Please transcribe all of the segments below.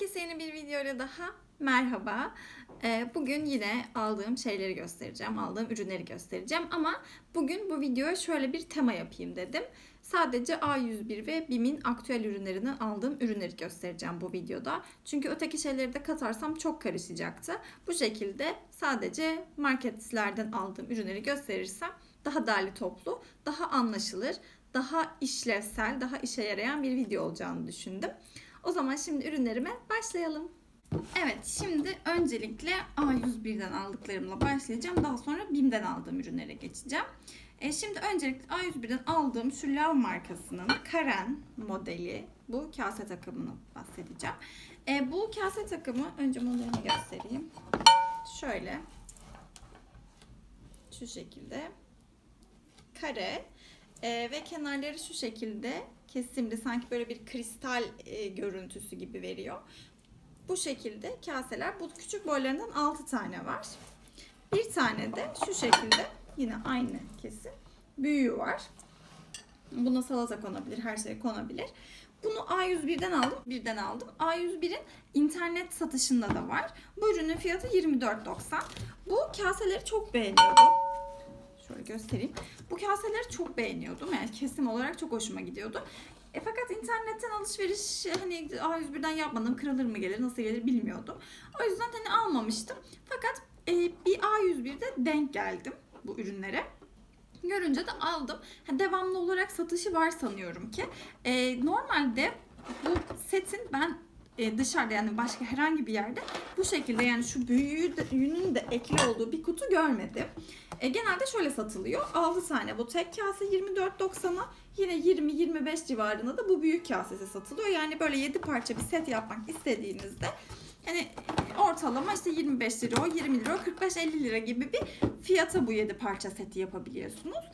Herkese yeni bir videoyla daha merhaba. Ee, Bugün yine aldığım şeyleri göstereceğim, aldığım ürünleri göstereceğim ama bugün bu videoya şöyle bir tema yapayım dedim. Sadece A101 ve BİM'in aktüel ürünlerinden aldığım ürünleri göstereceğim bu videoda. Çünkü öteki şeyleri de katarsam çok karışacaktı. Bu şekilde sadece marketlerden aldığım ürünleri gösterirsem daha derli toplu, daha anlaşılır, daha işlevsel, daha işe yarayan bir video olacağını düşündüm. O zaman şimdi ürünlerime başlayalım. Evet şimdi öncelikle A101'den aldıklarımla başlayacağım. Daha sonra BİM'den aldığım ürünlere geçeceğim. E, şimdi öncelikle A101'den aldığım şu Lav markasının Karen modeli bu kase takımını bahsedeceğim. E, bu kase takımı önce modelini göstereyim. Şöyle şu şekilde kare e, ve kenarları şu şekilde kesimli sanki böyle bir kristal e, görüntüsü gibi veriyor. Bu şekilde kaseler bu küçük boylarından 6 tane var. Bir tane de şu şekilde yine aynı kesim büyüğü var. Buna salata konabilir, her şey konabilir. Bunu A101'den aldım. Birden aldım. A101'in internet satışında da var. Bu ürünün fiyatı 24.90. Bu kaseleri çok beğeniyordum. Şöyle göstereyim. Bu kaseleri çok beğeniyordum. Yani kesim olarak çok hoşuma gidiyordu. E, fakat internetten alışveriş hani A101'den yapmadım. Kırılır mı gelir, nasıl gelir bilmiyordum. O yüzden hani almamıştım. Fakat e, bir A101'de denk geldim bu ürünlere. Görünce de aldım. Ha, devamlı olarak satışı var sanıyorum ki. E, normalde bu setin ben e, dışarıda yani başka herhangi bir yerde bu şekilde yani şu büyüğü büyüğünün de ekli olduğu bir kutu görmedim. E, genelde şöyle satılıyor. 6 tane bu tek kase 24.90'a yine 20-25 civarında da bu büyük kasesi satılıyor. Yani böyle 7 parça bir set yapmak istediğinizde yani ortalama işte 25 lira, 20 lira, 45-50 lira gibi bir fiyata bu 7 parça seti yapabiliyorsunuz.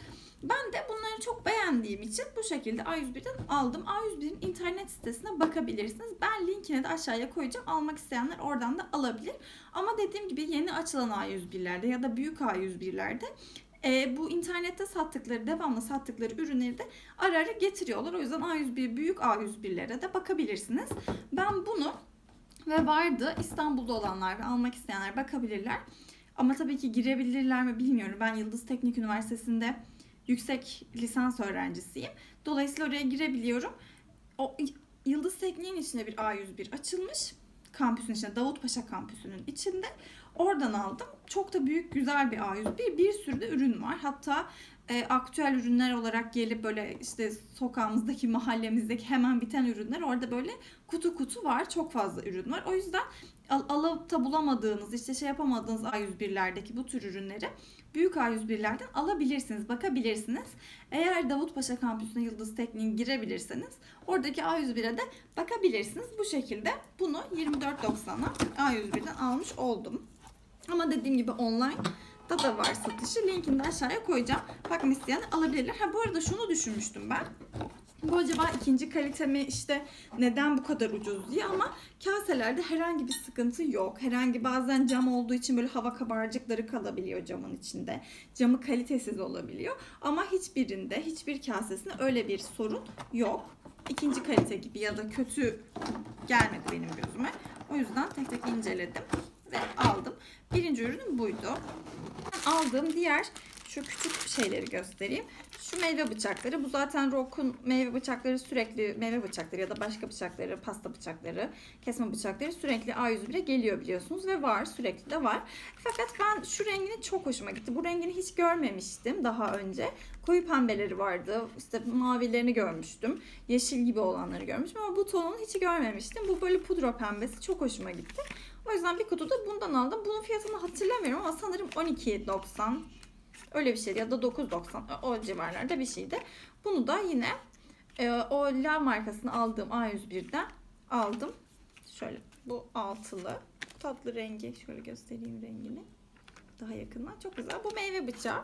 Ben de bunları çok beğendiğim için bu şekilde A101'den aldım. A101'in internet sitesine bakabilirsiniz. Ben linkini de aşağıya koyacağım. Almak isteyenler oradan da alabilir. Ama dediğim gibi yeni açılan A101'lerde ya da büyük A101'lerde e, bu internette sattıkları, devamlı sattıkları ürünleri de ara ara getiriyorlar. O yüzden A101, büyük A101'lere de bakabilirsiniz. Ben bunu ve vardı İstanbul'da olanlar ve almak isteyenler bakabilirler. Ama tabii ki girebilirler mi bilmiyorum. Ben Yıldız Teknik Üniversitesi'nde yüksek lisans öğrencisiyim. Dolayısıyla oraya girebiliyorum. O Yıldız Teknik'in içinde bir A101 açılmış. Kampüsün içinde, Davutpaşa kampüsünün içinde. Oradan aldım. Çok da büyük, güzel bir A101. Bir sürü de ürün var. Hatta e, aktüel ürünler olarak gelip böyle işte sokağımızdaki, mahallemizdeki hemen biten ürünler orada böyle kutu kutu var. Çok fazla ürün var. O yüzden al, alıp da bulamadığınız, işte şey yapamadığınız A101'lerdeki bu tür ürünleri büyük A101'lerden alabilirsiniz, bakabilirsiniz. Eğer Davutpaşa kampüsüne Yıldız Teknik'e girebilirseniz oradaki A101'e de bakabilirsiniz. Bu şekilde bunu 24.90'a A101'den almış oldum. Ama dediğim gibi online da da var satışı. Linkini de aşağıya koyacağım. Bakın isteyen alabilirler. Ha bu arada şunu düşünmüştüm ben. Bu acaba ikinci kalite mi işte neden bu kadar ucuz diye ama kaselerde herhangi bir sıkıntı yok. Herhangi bazen cam olduğu için böyle hava kabarcıkları kalabiliyor camın içinde. Camı kalitesiz olabiliyor. Ama hiçbirinde hiçbir kasesinde öyle bir sorun yok. İkinci kalite gibi ya da kötü gelmedi benim gözüme. O yüzden tek tek inceledim ve aldım. Birinci ürünüm buydu. Aldığım diğer şu küçük şeyleri göstereyim. Şu meyve bıçakları. Bu zaten Rock'un meyve bıçakları sürekli meyve bıçakları ya da başka bıçakları, pasta bıçakları, kesme bıçakları sürekli A101'e geliyor biliyorsunuz ve var sürekli de var. Fakat ben şu rengini çok hoşuma gitti. Bu rengini hiç görmemiştim daha önce. Koyu pembeleri vardı. İşte mavilerini görmüştüm. Yeşil gibi olanları görmüştüm ama bu tonunu hiç görmemiştim. Bu böyle pudra pembesi çok hoşuma gitti. O yüzden bir kutu da bundan aldım. Bunun fiyatını hatırlamıyorum ama sanırım 12.90 öyle bir şeydi ya da 9.90 o civarlarda bir şeydi. Bunu da yine e, o La markasını aldığım A101'den aldım. Şöyle bu altılı tatlı rengi şöyle göstereyim rengini daha yakından çok güzel. Bu meyve bıçağı.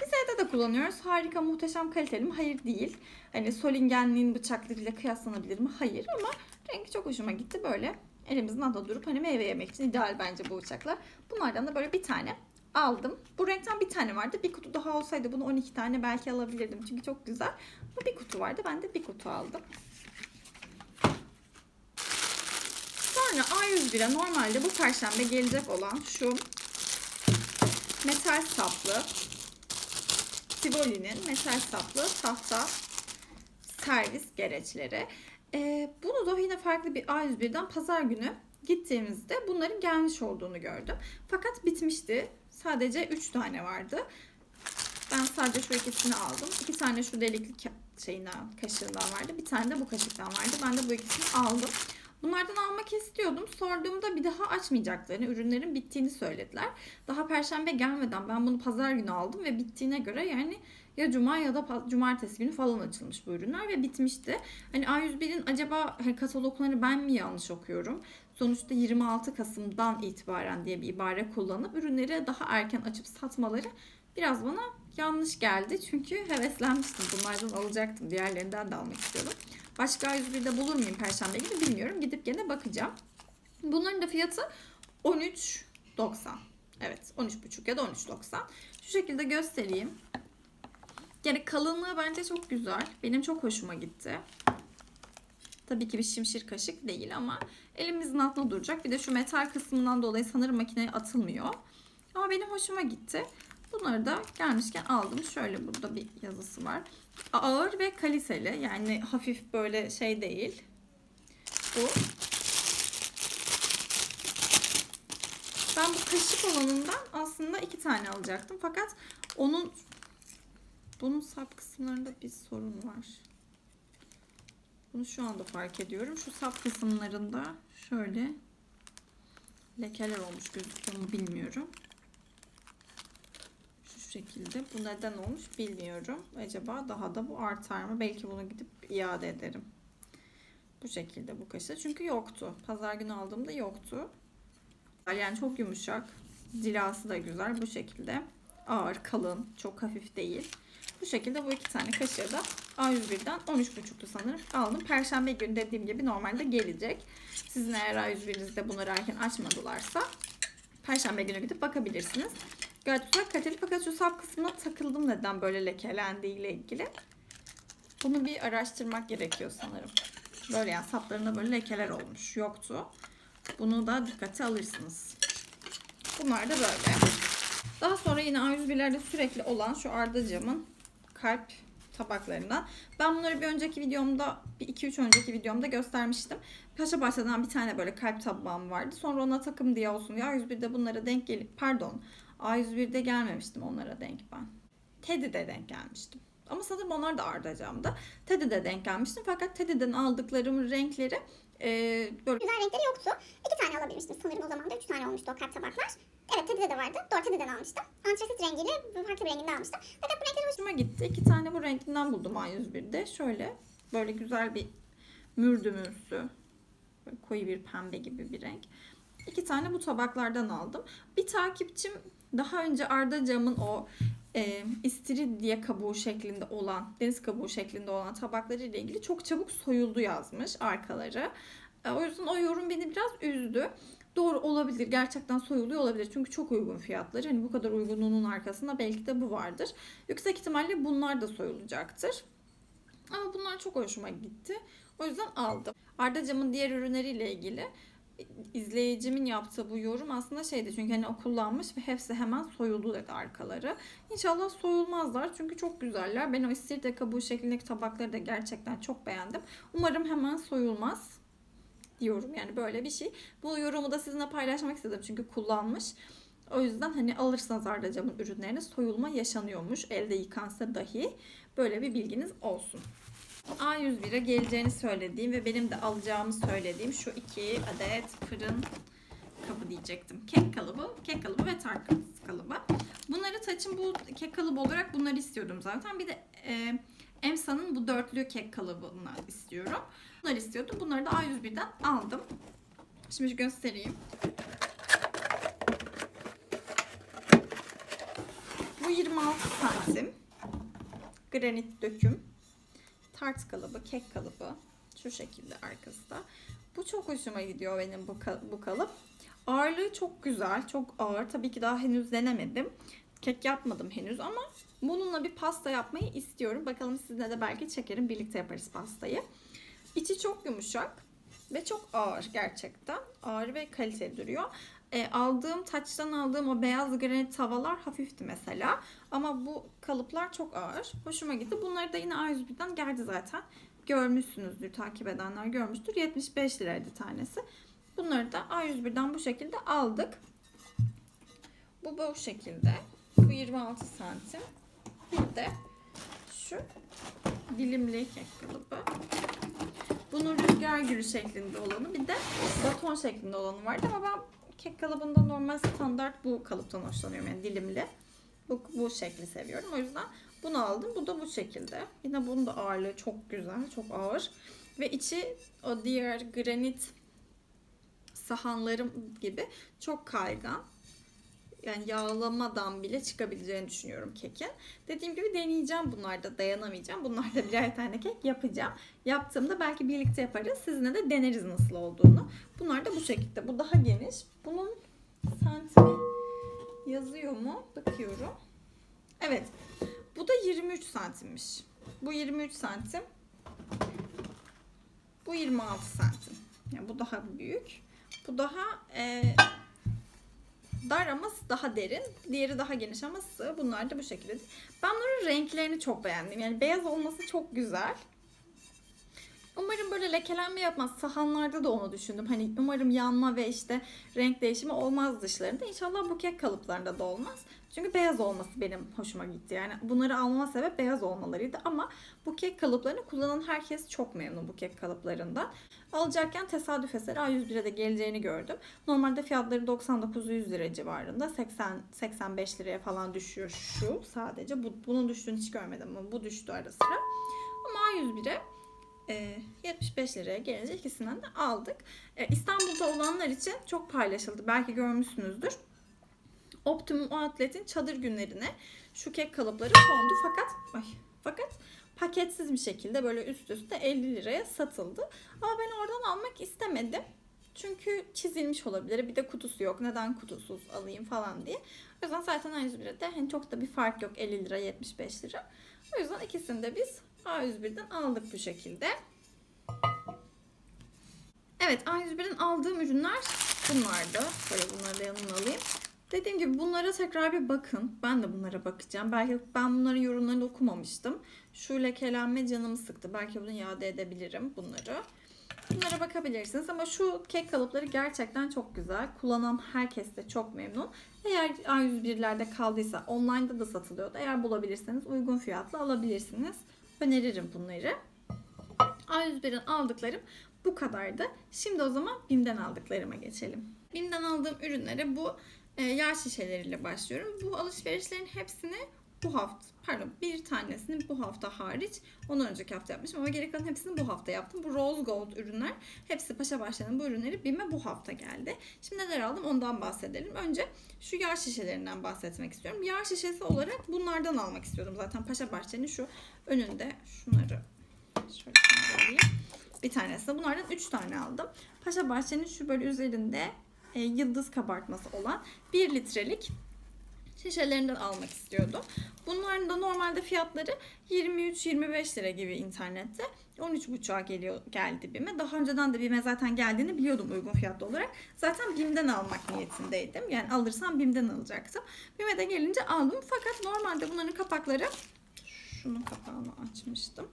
Biz evde de kullanıyoruz. Harika, muhteşem, kaliteli mi? Hayır değil. Hani Solingenliğin bıçaklarıyla kıyaslanabilir mi? Hayır ama rengi çok hoşuma gitti. Böyle elimizin altında durup hani meyve yemek için ideal bence bu bıçaklar. Bunlardan da böyle bir tane aldım. Bu renkten bir tane vardı. Bir kutu daha olsaydı bunu 12 tane belki alabilirdim. Çünkü çok güzel. Bu bir kutu vardı. Ben de bir kutu aldım. Sonra A101'e normalde bu perşembe gelecek olan şu metal saplı Tivoli'nin metal saplı tahta servis gereçleri. Ee, bunu da yine farklı bir A101'den pazar günü gittiğimizde bunların gelmiş olduğunu gördüm. Fakat bitmişti. Sadece 3 tane vardı. Ben sadece şu ikisini aldım. İki tane şu delikli şeyinden, kaşığından vardı. Bir tane de bu kaşıktan vardı. Ben de bu ikisini aldım. Bunlardan almak istiyordum. Sorduğumda bir daha açmayacaklarını, ürünlerin bittiğini söylediler. Daha perşembe gelmeden ben bunu pazar günü aldım ve bittiğine göre yani ya cuma ya da cumartesi günü falan açılmış bu ürünler ve bitmişti. Hani A101'in acaba hani kataloglarını ben mi yanlış okuyorum? Sonuçta 26 Kasım'dan itibaren diye bir ibare kullanıp ürünleri daha erken açıp satmaları biraz bana yanlış geldi. Çünkü heveslenmiştim. Bunlardan alacaktım. Diğerlerinden de almak istiyordum. Başka A101'de bulur muyum Perşembe günü bilmiyorum. Gidip gene bakacağım. Bunların da fiyatı 13.90. Evet 13.5 ya da 13.90. Şu şekilde göstereyim. Yani kalınlığı bence çok güzel. Benim çok hoşuma gitti. Tabii ki bir şimşir kaşık değil ama elimizin altında duracak. Bir de şu metal kısmından dolayı sanırım makineye atılmıyor. Ama benim hoşuma gitti. Bunları da gelmişken aldım. Şöyle burada bir yazısı var. Ağır ve kaliteli. Yani hafif böyle şey değil. Bu. Ben bu kaşık olanından aslında iki tane alacaktım. Fakat onun bunun sap kısımlarında bir sorun var. Bunu şu anda fark ediyorum. Şu sap kısımlarında şöyle lekeler olmuş gözüküyor mu bilmiyorum. Şu şekilde. Bu neden olmuş bilmiyorum. Acaba daha da bu artar mı? Belki bunu gidip iade ederim. Bu şekilde bu kaşığı. Çünkü yoktu. Pazar günü aldığımda yoktu. Yani çok yumuşak. Cilası da güzel. Bu şekilde. Ağır, kalın. Çok hafif değil. Bu şekilde bu iki tane kaşığı da A101'den 13.5'tu sanırım aldım. Perşembe günü dediğim gibi normalde gelecek. Sizin eğer A101'inizde bunları erken açmadılarsa Perşembe günü gidip bakabilirsiniz. Gayet güzel kaliteli fakat şu sap kısmına takıldım neden böyle lekelendiği ile ilgili. Bunu bir araştırmak gerekiyor sanırım. Böyle yani saplarında böyle lekeler olmuş. Yoktu. Bunu da dikkate alırsınız. Bunlar da böyle. Daha sonra yine A101'lerde sürekli olan şu ardacamın kalp tabaklarından. Ben bunları bir önceki videomda, bir 2-3 önceki videomda göstermiştim. Paşa Bahçe'den bir tane böyle kalp tabağım vardı. Sonra ona takım diye olsun diye A101'de bunlara denk gelip, pardon A101'de gelmemiştim onlara denk ben. Teddy'de denk gelmiştim. Ama sanırım onlar da ardacamda. Teddy'de denk gelmiştim. Fakat Teddy'den aldıklarım renkleri e, böyle Güzel renkleri yoktu. İki tane alabilmiştim sanırım o zaman da. Üç tane olmuştu o kalp tabaklar. Evet Teddy'de de vardı. Doğru Teddy'den almıştım. Antrasit rengiyle farklı bir renginde almıştım. Fakat bu renkleri hoşuma gitti. İki tane bu renkinden buldum A101'de. Şöyle böyle güzel bir mürdümürsü. Böyle koyu bir pembe gibi bir renk. İki tane bu tabaklardan aldım. Bir takipçim daha önce Arda Cam'ın o e, istiridye kabuğu şeklinde olan, deniz kabuğu şeklinde olan tabakları ile ilgili çok çabuk soyuldu yazmış arkaları. E, o yüzden o yorum beni biraz üzdü. Doğru olabilir. Gerçekten soyuluyor olabilir. Çünkü çok uygun fiyatları. Hani bu kadar uygunluğunun arkasında belki de bu vardır. Yüksek ihtimalle bunlar da soyulacaktır. Ama bunlar çok hoşuma gitti. O yüzden aldım. Arda Cam'ın diğer ürünleriyle ilgili izleyicimin yaptığı bu yorum aslında şeydi çünkü hani o kullanmış ve hepsi hemen soyuldu dedi arkaları. İnşallah soyulmazlar çünkü çok güzeller. Ben o istiridye kabuğu şeklindeki tabakları da gerçekten çok beğendim. Umarım hemen soyulmaz diyorum yani böyle bir şey. Bu yorumu da sizinle paylaşmak istedim çünkü kullanmış. O yüzden hani alırsanız Arda Cam'ın ürünlerini soyulma yaşanıyormuş. Elde yıkansa dahi böyle bir bilginiz olsun. A101'e geleceğini söylediğim ve benim de alacağımı söylediğim şu iki adet fırın kabı diyecektim. Kek kalıbı, kek kalıbı ve tart kalıbı. Bunları taçım bu kek kalıbı olarak bunları istiyordum zaten. Bir de e, Emsa'nın bu dörtlü kek kalıbını istiyorum. Bunları istiyordum. Bunları da A101'den aldım. Şimdi göstereyim. Bu 26 santim. Granit döküm tart kalıbı, kek kalıbı. Şu şekilde arkası da. Bu çok hoşuma gidiyor benim bu, bu kalıp. Ağırlığı çok güzel, çok ağır. Tabii ki daha henüz denemedim. Kek yapmadım henüz ama bununla bir pasta yapmayı istiyorum. Bakalım sizinle de belki çekerim. Birlikte yaparız pastayı. İçi çok yumuşak. Ve çok ağır gerçekten. Ağır ve kaliteli duruyor. E, aldığım taçtan aldığım o beyaz granit tavalar hafifti mesela. Ama bu kalıplar çok ağır. Hoşuma gitti. Bunları da yine A101'den geldi zaten. Görmüşsünüzdür. Takip edenler görmüştür. 75 liraydı tanesi. Bunları da A101'den bu şekilde aldık. Bu bu şekilde. Bu 26 santim. Bir de şu dilimli kek kalıbı. Bunun rüzgar gülü şeklinde olanı bir de baton şeklinde olanı vardı ama ben kek kalıbında normal standart bu kalıptan hoşlanıyorum yani dilimli. Bu, bu şekli seviyorum. O yüzden bunu aldım. Bu da bu şekilde. Yine bunun da ağırlığı çok güzel, çok ağır. Ve içi o diğer granit sahanlarım gibi çok kaygan. Yani yağlamadan bile çıkabileceğini düşünüyorum kekin. Dediğim gibi deneyeceğim bunlarda dayanamayacağım. Bunlarda birer tane kek yapacağım. Yaptığımda belki birlikte yaparız. Sizinle de deneriz nasıl olduğunu. Bunlar da bu şekilde. Bu daha geniş. Bunun santimi yazıyor mu? Bakıyorum. Evet. Bu da 23 santimmiş. Bu 23 santim. Bu 26 santim. Yani bu daha büyük. Bu daha e, dar ama daha derin. Diğeri daha geniş ama sığ. Bunlar da bu şekilde. Ben bunların renklerini çok beğendim. Yani beyaz olması çok güzel. Umarım böyle lekelenme yapmaz. Sahanlarda da onu düşündüm. Hani umarım yanma ve işte renk değişimi olmaz dışlarında. İnşallah bu kek kalıplarında da olmaz. Çünkü beyaz olması benim hoşuma gitti. Yani bunları almama sebep beyaz olmalarıydı. Ama bu kek kalıplarını kullanan herkes çok memnun bu kek kalıplarından. Alacakken tesadüf eseri A101'e de geleceğini gördüm. Normalde fiyatları 99-100 lira civarında. 80-85 liraya falan düşüyor şu sadece. Bu, bunun düştüğünü hiç görmedim ama bu düştü ara sıra. Ama A101'e e, 75 liraya gelince ikisinden de aldık. E, İstanbul'da olanlar için çok paylaşıldı. Belki görmüşsünüzdür. Optimum Outlet'in çadır günlerine şu kek kalıpları kondu fakat ay, fakat paketsiz bir şekilde böyle üst üste 50 liraya satıldı. Ama ben oradan almak istemedim. Çünkü çizilmiş olabilir. Bir de kutusu yok. Neden kutusuz alayım falan diye. O yüzden zaten A101'de de hani çok da bir fark yok. 50 lira 75 lira. O yüzden ikisini de biz A101'den aldık bu şekilde. Evet A101'den aldığım ürünler bunlardı. Böyle bunları da yanına alayım. Dediğim gibi bunlara tekrar bir bakın. Ben de bunlara bakacağım. Belki ben bunların yorumlarını okumamıştım. Şu lekelenme canımı sıktı. Belki bunu iade edebilirim bunları. Bunlara bakabilirsiniz ama şu kek kalıpları gerçekten çok güzel. Kullanan herkes de çok memnun. Eğer A101'lerde kaldıysa online'da da satılıyordu. Eğer bulabilirseniz uygun fiyatla alabilirsiniz. Öneririm bunları. A101'in aldıklarım bu kadardı. Şimdi o zaman BİM'den aldıklarıma geçelim. BİM'den aldığım ürünlere bu e, yağ şişeleriyle başlıyorum. Bu alışverişlerin hepsini bu hafta, pardon bir tanesini bu hafta hariç ondan önceki hafta yapmışım ama geri kalan hepsini bu hafta yaptım. Bu Rose Gold ürünler hepsi Paşa Bahçe'nin bu ürünleri BİM'e bu hafta geldi. Şimdi neler aldım ondan bahsedelim. Önce şu yağ şişelerinden bahsetmek istiyorum. Yağ şişesi olarak bunlardan almak istiyordum. Zaten Paşa Bahçe'nin şu önünde şunları şöyle. Bir tanesi. Bunlardan 3 tane aldım. Paşa Bahçe'nin şu böyle üzerinde e, yıldız kabartması olan 1 litrelik şişelerinden almak istiyordum. Bunların da normalde fiyatları 23-25 lira gibi internette. 13,5'a geliyor geldi BİM'e. Daha önceden de BİM'e zaten geldiğini biliyordum uygun fiyatlı olarak. Zaten BİM'den almak niyetindeydim. Yani alırsam BİM'den alacaktım. BİM'e de gelince aldım. Fakat normalde bunların kapakları şunun kapağını açmıştım.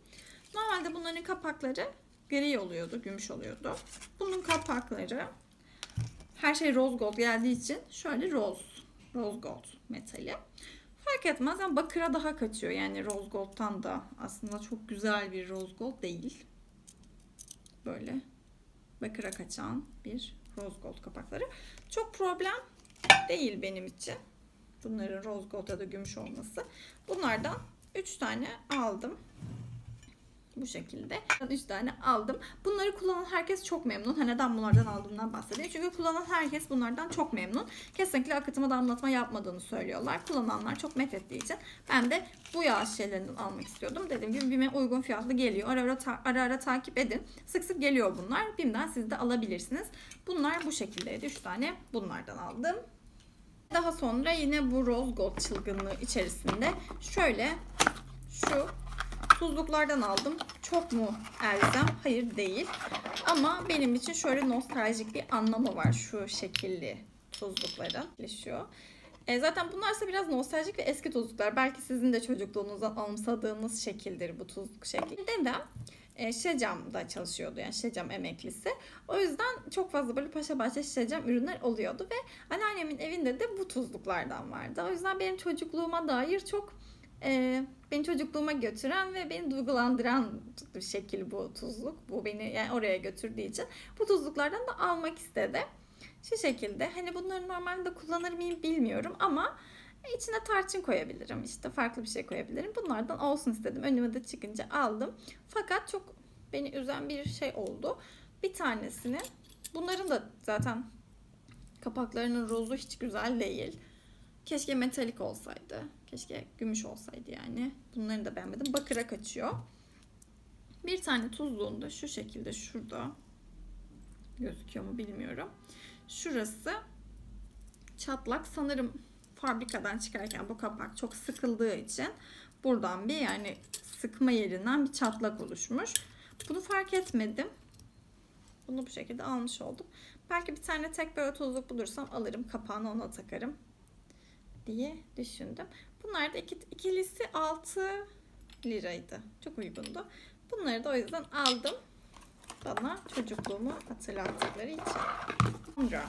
Normalde bunların kapakları gri oluyordu, gümüş oluyordu. Bunun kapakları her şey rose gold geldiği için şöyle rose, rose gold metali. Fark etmez ama bakıra daha kaçıyor. Yani rose gold'tan da aslında çok güzel bir rose gold değil. Böyle bakıra kaçan bir rose gold kapakları. Çok problem değil benim için. Bunların rose gold ya da gümüş olması. Bunlardan 3 tane aldım. Bu şekilde. 3 tane aldım. Bunları kullanan herkes çok memnun. Ha, neden bunlardan aldığımdan bahsedeyim. Çünkü kullanan herkes bunlardan çok memnun. Kesinlikle akıtıma damlatma yapmadığını söylüyorlar. Kullananlar çok met ettiği için ben de bu yağ şişelerinden almak istiyordum. Dediğim gibi BİM'e uygun fiyatlı geliyor. Ara ara, ta- ara ara takip edin. Sık sık geliyor bunlar. BİM'den siz de alabilirsiniz. Bunlar bu şekildeydi. 3 tane bunlardan aldım. Daha sonra yine bu rose gold çılgınlığı içerisinde şöyle şu tuzluklardan aldım. Çok mu elzem? Hayır değil. Ama benim için şöyle nostaljik bir anlamı var şu şekilli tuzlukların. Şu. E, zaten bunlarsa biraz nostaljik ve eski tuzluklar. Belki sizin de çocukluğunuzdan anımsadığınız şekildir bu tuzluk şekli. Dedem e, Şecam'da çalışıyordu yani Şecam emeklisi. O yüzden çok fazla böyle paşa bahçe Şecam ürünler oluyordu ve anneannemin evinde de bu tuzluklardan vardı. O yüzden benim çocukluğuma dair çok e, beni çocukluğuma götüren ve beni duygulandıran bir şekil bu tuzluk. Bu beni yani oraya götürdüğü için bu tuzluklardan da almak istedi. Şu şekilde hani bunları normalde kullanır mıyım bilmiyorum ama içine tarçın koyabilirim işte farklı bir şey koyabilirim. Bunlardan olsun istedim. Önüme de çıkınca aldım. Fakat çok beni üzen bir şey oldu. Bir tanesini bunların da zaten kapaklarının rozu hiç güzel değil. Keşke metalik olsaydı. Keşke gümüş olsaydı yani. Bunları da beğenmedim. Bakıra kaçıyor. Bir tane tuzluğunda şu şekilde şurada gözüküyor mu bilmiyorum. Şurası çatlak sanırım fabrikadan çıkarken bu kapak çok sıkıldığı için buradan bir yani sıkma yerinden bir çatlak oluşmuş. Bunu fark etmedim. Bunu bu şekilde almış oldum. Belki bir tane tek böyle tuzluk bulursam alırım. Kapağını ona takarım diye düşündüm. Bunlar da iki, ikilisi 6 liraydı. Çok uygundu. Bunları da o yüzden aldım. Bana çocukluğumu hatırlattıkları için. Sonra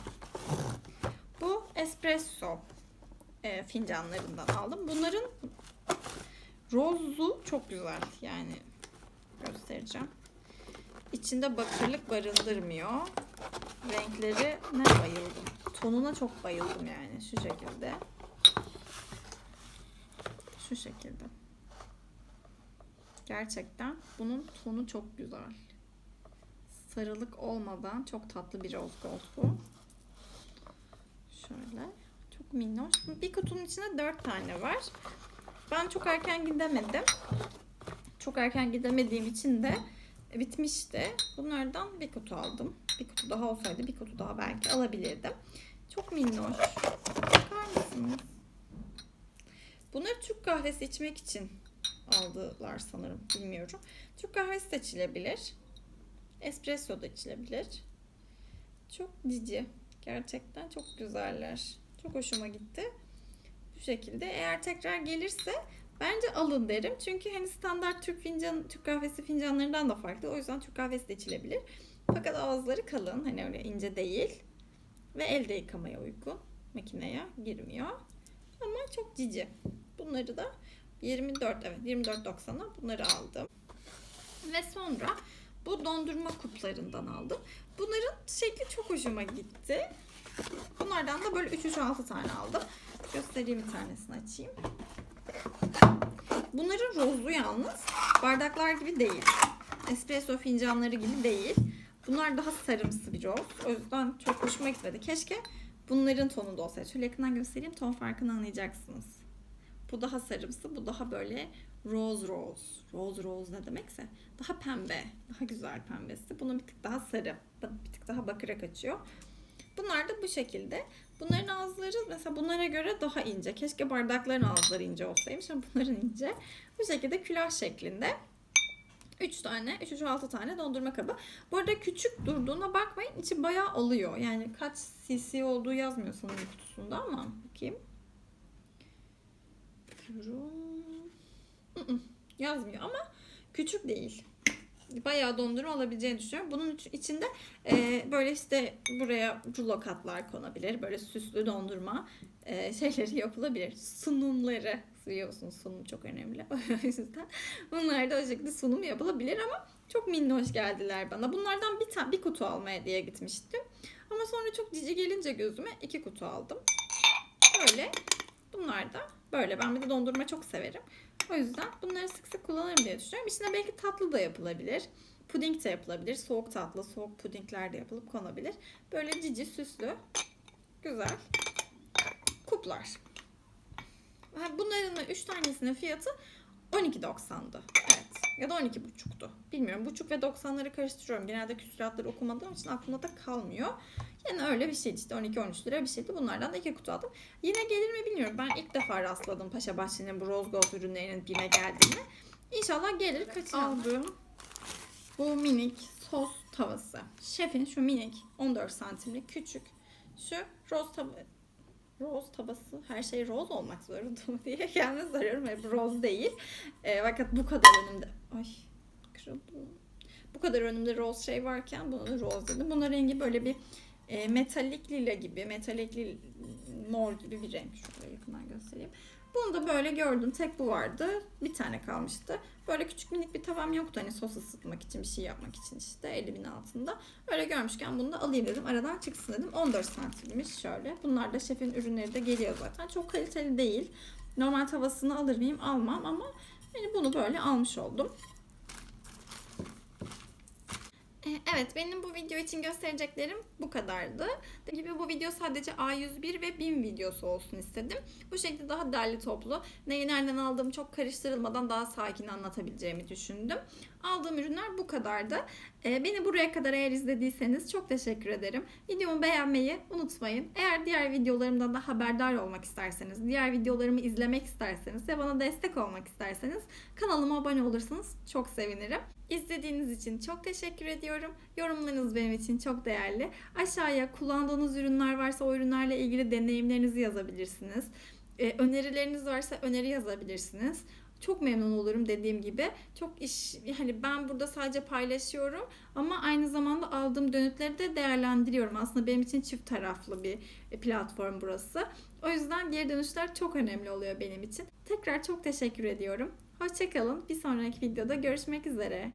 bu espresso e, fincanlarından aldım. Bunların rozlu çok güzel. Yani göstereceğim. İçinde bakırlık barındırmıyor. Renkleri ne bayıldım. Tonuna çok bayıldım yani şu şekilde. Şu şekilde. Gerçekten bunun tonu çok güzel. Sarılık olmadan çok tatlı bir rose gold bu. Şöyle. Çok minnoş. Bir kutunun içinde dört tane var. Ben çok erken gidemedim. Çok erken gidemediğim için de bitmişti. Bunlardan bir kutu aldım. Bir kutu daha olsaydı bir kutu daha belki alabilirdim. Çok minnoş. Bakar mısınız? Bunları Türk kahvesi içmek için aldılar sanırım. Bilmiyorum. Türk kahvesi de içilebilir. Espresso da içilebilir. Çok cici. Gerçekten çok güzeller. Çok hoşuma gitti. Bu şekilde. Eğer tekrar gelirse bence alın derim. Çünkü hani standart Türk fincan, Türk kahvesi fincanlarından da farklı. O yüzden Türk kahvesi de içilebilir. Fakat ağızları kalın. Hani öyle ince değil. Ve elde yıkamaya uygun. Makineye girmiyor. Ama çok cici. Bunları da 24 evet 24.90'a bunları aldım. Ve sonra bu dondurma kuplarından aldım. Bunların şekli çok hoşuma gitti. Bunlardan da böyle 3-3-6 tane aldım. Göstereyim bir tanesini açayım. Bunların rozlu yalnız. Bardaklar gibi değil. Espresso fincanları gibi değil. Bunlar daha sarımsı bir roz. O yüzden çok hoşuma gitmedi. Keşke bunların tonunda olsaydı. Şöyle yakından göstereyim. Ton farkını anlayacaksınız. Bu daha sarımsı. Bu daha böyle rose rose. Rose rose ne demekse. Daha pembe. Daha güzel pembesi. Bunun bir tık daha sarı. Bir tık daha bakıra kaçıyor. Bunlar da bu şekilde. Bunların ağızları mesela bunlara göre daha ince. Keşke bardakların ağızları ince olsaymış ama bunların ince. Bu şekilde külah şeklinde. 3 tane, 3 3 6 tane dondurma kabı. Bu arada küçük durduğuna bakmayın. içi bayağı alıyor. Yani kaç cc olduğu yazmıyor sanırım kutusunda ama bakayım. Bakıyorum. Yazmıyor ama küçük değil. Bayağı dondurma alabileceğini düşünüyorum. Bunun içinde e, böyle işte buraya rulo katlar konabilir. Böyle süslü dondurma e, şeyleri yapılabilir. Sunumları biliyorsunuz sunum çok önemli. O yüzden bunlar da o şekilde sunum yapılabilir ama çok minnoş geldiler bana. Bunlardan bir tane bir kutu almaya diye gitmiştim. Ama sonra çok cici gelince gözüme iki kutu aldım. Böyle bunlar da böyle. Ben bir de dondurma çok severim. O yüzden bunları sık sık kullanırım diye düşünüyorum. İçine belki tatlı da yapılabilir. Puding de yapılabilir. Soğuk tatlı, soğuk pudingler de yapılıp konabilir. Böyle cici, süslü, güzel kuplar. Bunların da 3 tanesinin fiyatı 12.90'dı. Evet. Ya da 12.5'tu. Bilmiyorum. Buçuk ve 90'ları karıştırıyorum. Genelde küsuratları okumadığım için aklımda da kalmıyor. Yani öyle bir şeydi işte 12-13 lira bir şeydi. Bunlardan da iki kutu aldım. Yine gelir mi bilmiyorum. Ben ilk defa rastladım Paşa Bahçe'nin bu Rose Gold ürünlerinin BİM'e geldiğini. İnşallah gelir. Kaç aldım? Bu minik sos tavası. Şefin şu minik 14 santimlik küçük şu roz tava roz tabası her şey roz olmak zorunda mı diye kendime soruyorum. Hep roz değil. E, fakat bu kadar önümde ay kırıldı. Bu kadar önümde roz şey varken bunu roz dedim. Bunun rengi böyle bir e, metalik lila gibi, metalik lila, mor gibi bir renk. Şöyle yakından göstereyim. Bunu da böyle gördüm. Tek bu vardı. Bir tane kalmıştı. Böyle küçük minik bir tavam yoktu. Hani sos ısıtmak için, bir şey yapmak için işte elimin altında. Öyle görmüşken bunu da alayım dedim. Aradan çıksın dedim. 14 santimmiş şöyle. Bunlar da şefin ürünleri de geliyor zaten. Çok kaliteli değil. Normal tavasını alır mıyım? Almam ama hani bunu böyle almış oldum. Ee, Evet benim bu video için göstereceklerim bu kadardı. Dediğim gibi bu video sadece A101 ve BİM videosu olsun istedim. Bu şekilde daha derli toplu, neyi nereden aldığımı çok karıştırılmadan daha sakin anlatabileceğimi düşündüm. Aldığım ürünler bu kadardı. Ee, Beni buraya kadar eğer izlediyseniz çok teşekkür ederim. Videomu beğenmeyi unutmayın. Eğer diğer videolarımdan da haberdar olmak isterseniz, diğer videolarımı izlemek isterseniz ve bana destek olmak isterseniz kanalıma abone olursanız çok sevinirim. İzlediğiniz için çok teşekkür ediyorum. Yorumlarınız benim için çok değerli. Aşağıya kullandığınız ürünler varsa o ürünlerle ilgili deneyimlerinizi yazabilirsiniz. Ee, önerileriniz varsa öneri yazabilirsiniz. Çok memnun olurum dediğim gibi. Çok iş hani ben burada sadece paylaşıyorum ama aynı zamanda aldığım dönütleri de değerlendiriyorum. Aslında benim için çift taraflı bir platform burası. O yüzden geri dönüşler çok önemli oluyor benim için. Tekrar çok teşekkür ediyorum. Hoşçakalın. Bir sonraki videoda görüşmek üzere.